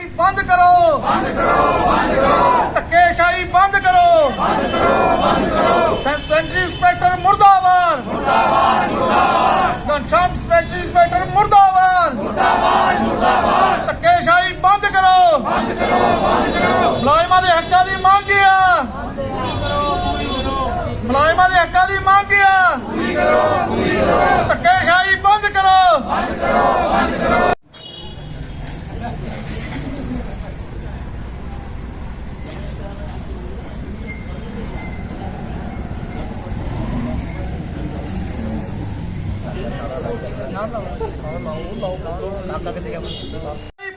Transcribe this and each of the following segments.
ਧੱਕੇਸ਼ਾਹੀ ਬੰਦ ਕਰੋ। ਬੰਦ ਕਰੋ ਬੰਦ ਕਰੋ ਧੱਕੇਸ਼ਾਹੀ ਬੰਦ ਕਰੋ। ਬੰਦ ਕਰੋ ਬੰਦ ਕਰੋ ਸੈਂਟਰੀ ਇੰਸਪੈਕਟਰ ਮੁਰਦਾਬਾਦ। ਮੁਰਦਾਬਾਦ ਮੁਰਦਾਬਾਦ ਘਨਸ਼ਾਮ ਸੈਂਟਰੀ ਇੰਸਪੈਕਟਰ ਮੁਰਦਾਬਾਦ। ਮੁਰਦਾਬਾਦ ਮੁਰਦਾਬਾਦ ਧੱਕੇਸ਼ਾਹੀ ਬੰਦ ਕਰੋ। ਬੰਦ ਕਰੋ ਬੰਦ ਕਰੋ ਮੁਲਾਜ਼ਮਾਂ ਦੇ ਹੱਕਾਂ ਦੀ ਮੰਗ ਆ ਮੁਲਾਜ਼ਮਾਂ ਦੇ ਹੱਕਾਂ ਦੀ ਮੰਗ ਆ ਪੂਰੀ ਕਰੋ ਧੱਕੇਸ਼ਾਹੀ ਬੰਦ ਕਰੋ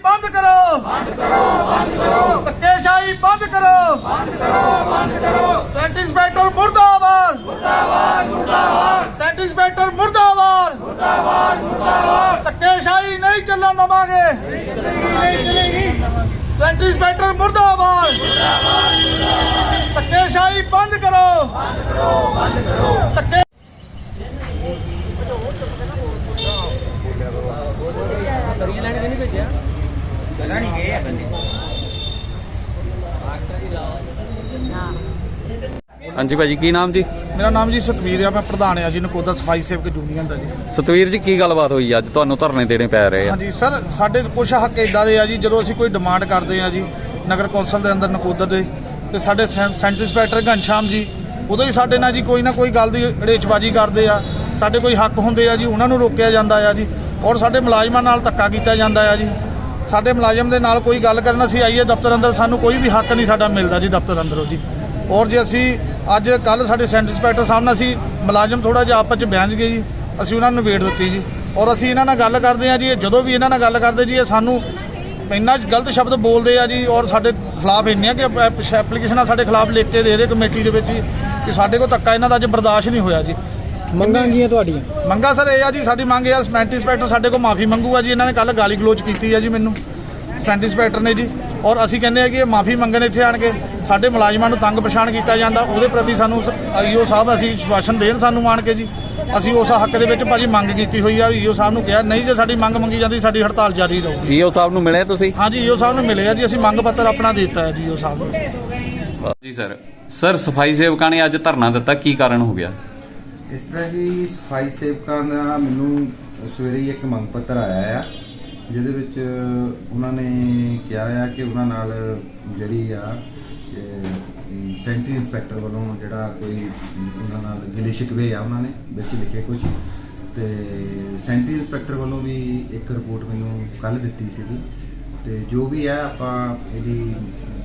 ਬੰਦ ਕਰੋ। ਬੰਦ ਕਰੋ ਬੰਦ ਕਰੋ ਧੱਕੇਸ਼ਾਹੀ ਬੰਦ ਕਰੋ। ਬੰਦ ਕਰੋ ਬੰਦ ਕਰੋ ਸੈਂਟ ਮੁਰਦਾਬਾਦ ਮੁਰਦਾਬਾਦ। ਮੁਰਦਾਬਾਦ ਸੈਂਟ ਮੁਰਦਾਬਾਦ ਮੁਰਦਾਬਾਦ। ਮੁਰਦਾਬਾਦ ਧੱਕੇਸ਼ਾਹੀ ਨਹੀਂ ਚੱਲਣ ਦਵਾਂਗੇ। ਨਹੀਂ ਚੱਲੇਗੀ ਨਹੀਂ ਚੱਲੇਗੀ ਸੈਂਟ ਮੁਰਦਾਬਾਦ ਮੁਰਦਾਬਾਦ ਧੱਕੇਸ਼ਾਹੀ ਬੰਦ ਕਰੋ ਬੰਦ ਕਰੋ ਬੰਦ ਕਰੋ ਧੱਕੇ ਹਾਂਜੀ ਭਾਜੀ ਕੀ ਨਾਮ ਜੀ? ਮੇਰਾ ਨਾਮ ਜੀ ਸਤਵੀਰ ਆ ਮੈਂ ਪ੍ਰਧਾਨ ਆ ਜੀ ਨਕੋਦਰ ਸਫ਼ਾਈ ਸੇਵਕ ਯੂਨੀਅਨ ਦਾ ਜੀ। ਸਤਵੀਰ ਜੀ ਕੀ ਗੱਲਬਾਤ ਹੋਈ ਅੱਜ? ਤੁਹਾਨੂੰ ਧਰਨੇ ਦੇਣੇ ਪੈ ਰਹੇ ਆ। ਹਾਂਜੀ ਸਰ ਸਾਡੇ ਕੁਝ ਹੱਕ ਇਦਾਂ ਦੇ ਆ ਜੀ ਜਦੋਂ ਅਸੀਂ ਕੋਈ ਡਿਮਾਂਡ ਕਰਦੇ ਆ ਜੀ ਨਗਰ ਕੌਂਸਲ ਦੇ ਅੰਦਰ ਨਕੋਦਰ ਦੇ ਤੇ ਸਾਡੇ ਸੈਂ- ਸੈਂਟਰ ਇੰਸਪੈਕਟਰ ਘਨਸ਼ਾਮ ਜੀ ਉਦੋਂ ਹੀ ਸਾਡੇ ਨਾਲ ਜੀ ਕੋਈ ਨਾ ਕੋਈ ਗੱਲ ਦੀ ਰੇਚਬਾਜੀ ਕਰਦੇ ਆ। ਸਾਡੇ ਕੋਈ ਹੱਕ ਹੁੰਦੇ ਆ ਜੀ ਉਹਨਾਂ ਨੂੰ ਰੋਕਿਆ ਜਾਂਦਾ ਆ ਜੀ। ਔਰ ਸਾਡੇ ਮੁਲਾਜ਼ਮਾਂ ਨਾਲ ਧੱਕਾ ਕੀਤਾ ਜਾਂਦਾ ਆ ਜੀ। ਸਾਡੇ ਮੁਲਾਜ਼ਮ ਦੇ ਨਾਲ ਕੋਈ ਗੱਲ ਕਰਨ ਅਸੀਂ ਆਈਏ ਦਫ਼ਤਰ ਅੰਦਰ, ਸਾਨੂੰ ਕੋਈ ਵੀ ਹੱਕ ਨਹੀਂ ਸਾਡਾ ਮਿਲਦਾ ਜੀ ਦਫ਼ਤਰ ਅੰਦਰੋਂ ਜੀ। ਔਰ ਜੇ ਅਸੀਂ ਅੱਜ ਕੱਲ ਸਾਡੇ ਸੈਂਟਰ ਇੰਸਪੈਕਟਰ ਸਾਹਿਬ ਨਾਲ ਅਸੀਂ ਮੁਲਾਜ਼ਮ ਥੋੜਾ ਜਿਹਾ ਆਪਸ ਚ ਬਹਿਣ ਗਏ ਜੀ, ਅਸੀਂ ਉਹਨਾਂ ਨੂੰ ਵੇਟ ਦਿੱਤੀ ਜੀ। ਔਰ ਅਸੀਂ ਇਹਨਾਂ ਨਾਲ ਗੱਲ ਕਰਦੇ ਆ ਜੀ, ਇਹ ਜਦੋਂ ਵੀ ਇਹਨਾਂ ਨਾਲ ਗੱਲ ਕਰਦੇ ਜੀ, ਇਹ ਸਾਨੂੰ ਇੰਨਾ ਗਲਤ ਸ਼ਬਦ ਬੋਲਦੇ ਆ ਜੀ, ਔਰ ਸਾਡੇ ਖਿਲਾਫ ਇੰਨੀਆਂ ਕਿ ਐਪਲੀਕੇਸ਼ਨਾਂ ਸਾਡੇ ਖਿਲਾਫ ਲਿਖ ਕੇ ਦੇ ਰਹੇ ਕਮੇਟੀ ਦੇ ਵਿੱਚ ਜੀ, ਕਿ ਸਾਡੇ ਕੋਲ ਧੱਕਾ ਇਹਨਾਂ ਦਾ ਅੱਜ ਬਰਦਾਸ਼ਤ ਨਹੀਂ ਹੋਇਆ ਜੀ। ਮੰਗਾਂ ਕੀ ਤੁਹਾਡੀਆਂ? ਮੰਗਾ ਸਰ ਇਹ ਆ ਜੀ ਸਾਡੀ ਮੰਗ ਇਹ ਆ ਸੈਂਟ ਇੰਸਪੈਕਟਰ ਸਾਡੇ ਕੋਲ ਮਾਫੀ ਮੰਗੂਗਾ ਜੀ ਇਹਨਾਂ ਨੇ ਕੱਲ ਗਾਲੀ ਗਲੋਚ ਕੀਤੀ ਆ ਜੀ ਮੈਨੂੰ। ਸੈਂਟ ਇੰਸਪੈਕਟਰ ਨੇ ਜੀ ਔਰ ਅਸੀਂ ਕਹਿੰਦੇ ਆ ਕਿ ਇਹ ਮਾਫੀ ਮੰਗਣ ਇੱਥੇ ਆਣ ਕੇ ਸਾਡੇ ਮੁਲਾਜ਼ਮਾਂ ਨੂੰ ਤੰਗ ਪਛਾਣ ਕੀਤਾ ਜਾਂਦਾ ਉਹਦੇ ਪ੍ਰਤੀ ਸਾਨੂੰ ਈਓ ਸਾਹਿਬ ਅਸੀਂ ਸ਼ਵਾਸਨ ਦੇਣ ਸਾਨੂੰ ਆਣ ਕੇ ਜੀ। ਅਸੀਂ ਉਸ ਹੱਕ ਦੇ ਵਿੱਚ ਭਾਜੀ ਮੰਗ ਕੀਤੀ ਹੋਈ ਆ ਈਓ ਸਾਹਿਬ ਨੂੰ ਕਿਹਾ ਨਹੀਂ ਜੇ ਸਾਡੀ ਮੰਗ ਮੰਗੀ ਜਾਂਦੀ ਸਾਡੀ ਹੜਤਾਲ ਜਾਰੀ ਰਹੂਗੀ। ਈਓ ਸਾਹਿਬ ਨੂੰ ਮਿਲੇ ਤੁਸੀਂ? ਹਾਂਜੀ ਈਓ ਸਾਹਿਬ ਨੂੰ ਮਿਲੇ ਆ ਜੀ ਅਸੀਂ ਮੰਗ ਪੱਤਰ ਆਪਣਾ ਦੇ ਦਿੱਤਾ ਹੈ ਜੀ ਈਓ ਸਾਹਿਬ ਨੂੰ। ਜੀ ਸਰ। ਸਰ ਸਫ਼ਾਈ ਸੇਵਕਾਂ ਨੇ ਅੱਜ ਧਰਨਾ ਦਿੱਤਾ ਕੀ ਕਾਰਨ ਹੋ ਗਿਆ? ਇਸ ਤਰ੍ਹਾਂ ਹੀ ਸਫ਼ਾਈ ਸੇਵਕਾਂ ਦਾ ਮੈਨੂੰ ਸਵੇਰੇ ਹੀ ਇੱਕ ਮੰਗ ਪੱਤਰ ਆਇਆ ਆ, ਜਿਹਦੇ ਵਿੱਚ ਉਹਨਾਂ ਨੇ ਕਿਹਾ ਆ ਕਿ ਉਹਨਾਂ ਨਾਲ ਜਿਹੜੀ ਆ ਸੈਂਟਰੀ ਇੰਸਪੈਕਟਰ ਵੱਲੋਂ ਜਿਹੜਾ ਕੋਈ ਉਹਨਾਂ ਨਾਲ ਗਿਲੇ ਸ਼ਿਕਵੇ ਆ ਉਹਨਾਂ ਨੇ, ਵਿੱਚ ਲਿਖੇ ਕੁਝ ਤੇ ਸੈਂਟਰੀ ਇੰਸਪੈਕਟਰ ਵੱਲੋਂ ਵੀ ਇੱਕ ਰਿਪੋਰਟ ਮੈਨੂੰ ਕੱਲ ਦਿੱਤੀ ਸੀਗੀ। ਤੇ ਜੋ ਵੀ ਆ, ਆਪਾਂ ਇਹਦੀ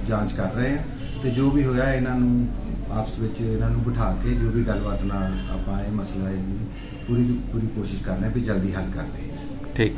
ਜਾਂਚ ਕਰ ਰਹੇ ਹਾਂ ਤੇ ਜੋ ਵੀ ਹੋਇਆ, ਇਹਨਾਂ ਨੂੰ ਆਪਸ ਵਿੱਚ ਇਹਨਾਂ ਨੂੰ ਬਿਠਾ ਕੇ ਜੋ ਵੀ ਗੱਲਬਾਤ ਨਾਲ ਆਪਾਂ ਇਹ ਮਸਲਾ ਇਹ ਪੂਰੀ ਦੀ ਪੂਰੀ ਕੋਸ਼ਿਸ਼ ਕਰ ਰਹੇ ਹਾਂ ਵੀ ਜਲਦੀ ਹੱਲ ਕਰਦੇ ਹਾਂ ਠੀਕ।